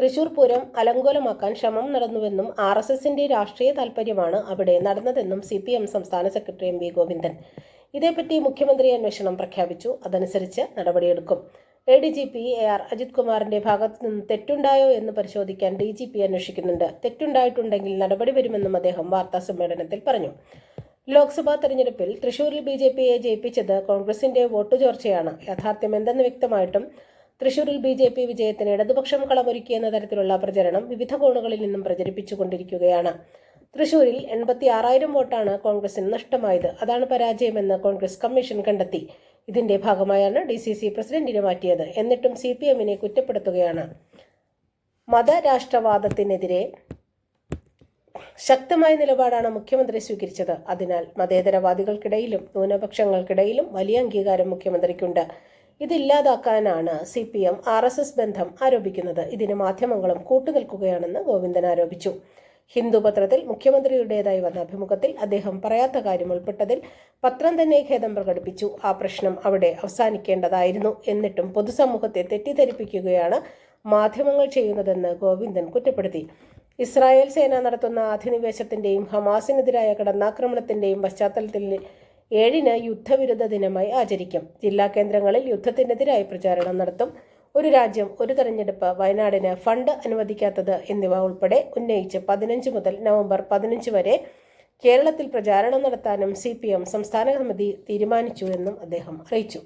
തൃശൂർ പൂരം അലങ്കോലമാക്കാൻ ശ്രമം നടന്നുവെന്നും R S എസിന്റെ രാഷ്ട്രീയ താൽപര്യമാണ് അവിടെ നടന്നതെന്നും സി പി എം സംസ്ഥാന സെക്രട്ടറി എം വി ഗോവിന്ദൻ. ഇതേപ്പറ്റി മുഖ്യമന്ത്രി അന്വേഷണം പ്രഖ്യാപിച്ചു. അതനുസരിച്ച് നടപടിയെടുക്കും. A D G P A R Ajith കുമാറിന്റെ ഭാഗത്തു നിന്ന് തെറ്റുണ്ടായോ എന്ന് പരിശോധിക്കാൻ ഡി ജി പി അന്വേഷിക്കുന്നുണ്ട്. തെറ്റുണ്ടായിട്ടുണ്ടെങ്കിൽ നടപടി വരുമെന്നും അദ്ദേഹം വാർത്താ സമ്മേളനത്തിൽ പറഞ്ഞു. ലോക്സഭാ തെരഞ്ഞെടുപ്പിൽ തൃശൂരിൽ ബി ജെ പിയെ ജയിപ്പിച്ചത് കോൺഗ്രസിന്റെ വോട്ടു ചോർച്ചയാണ്. യാഥാർത്ഥ്യം എന്തെന്ന് വ്യക്തമായിട്ടും തൃശൂരിൽ ബി ജെ പി വിജയത്തിന് ഇടതുപക്ഷം കളമൊരുക്കിയെന്ന തരത്തിലുള്ള പ്രചരണം വിവിധ കോണുകളിൽ നിന്നും പ്രചരിപ്പിച്ചുകൊണ്ടിരിക്കുകയാണ് തൃശൂരിൽ എൺപത്തി ആറായിരം വോട്ടാണ് കോൺഗ്രസിന് നഷ്ടമായത്. അതാണ് പരാജയമെന്ന് കോൺഗ്രസ് കമ്മീഷൻ കണ്ടെത്തി. ഇതിന്റെ ഭാഗമായാണ് ഡി സി സി പ്രസിഡന്റിനെ മാറ്റിയത്. എന്നിട്ടും സി പി എമ്മിനെ കുറ്റപ്പെടുത്തുകയാണ്. മതരാഷ്ട്രവാദത്തിനെതിരെ ശക്തമായ നിലപാടാണ് മുഖ്യമന്ത്രി സ്വീകരിച്ചത്. അതിനാൽ മതേതരവാദികൾക്കിടയിലും ന്യൂനപക്ഷങ്ങൾക്കിടയിലും വലിയ അംഗീകാരം മുഖ്യമന്ത്രിക്കുണ്ട്. ഇതില്ലാതാക്കാനാണ് C P M R S S ബന്ധം ആരോപിക്കുന്നത്. ഇതിന് മാധ്യമങ്ങളും കൂട്ടുനിൽക്കുകയാണെന്ന് ഗോവിന്ദൻ ആരോപിച്ചു. ഹിന്ദു പത്രത്തിൽ മുഖ്യമന്ത്രിയുടേതായി വന്ന അഭിമുഖത്തിൽ അദ്ദേഹം പറയാത്ത കാര്യം ഉൾപ്പെട്ടതിൽ പത്രം തന്നെ ഖേദം പ്രകടിപ്പിച്ചു. ആ പ്രശ്നം അവിടെ അവസാനിക്കേണ്ടതായിരുന്നു. എന്നിട്ടും പൊതുസമൂഹത്തെ തെറ്റിദ്ധരിപ്പിക്കുകയാണ് മാധ്യമങ്ങൾ ചെയ്യുന്നതെന്ന് ഗോവിന്ദൻ കുറ്റപ്പെടുത്തി. ഇസ്രായേൽ സേന നടത്തുന്ന അധിനിവേശത്തിന്റെയും ഹമാസിനെതിരായ കടന്നാക്രമണത്തിന്റെയും പശ്ചാത്തലത്തിൽ ഏഴിന് യുദ്ധവിരുദ്ധ ദിനമായി ആചരിക്കും. ജില്ലാ കേന്ദ്രങ്ങളിൽ യുദ്ധത്തിനെതിരായി പ്രചാരണം നടത്തും. ഒരു രാജ്യം ഒരു തെരഞ്ഞെടുപ്പ് വയനാടിന് ഫണ്ട് അനുവദിക്കാത്തത് എന്നിവ ഉൾപ്പെടെ ഉന്നയിച്ച് പതിനഞ്ച് മുതൽ നവംബർ പതിനഞ്ച് വരെ കേരളത്തിൽ പ്രചാരണം നടത്താനും സി സംസ്ഥാന സമിതി തീരുമാനിച്ചു എന്നും അദ്ദേഹം അറിയിച്ചു.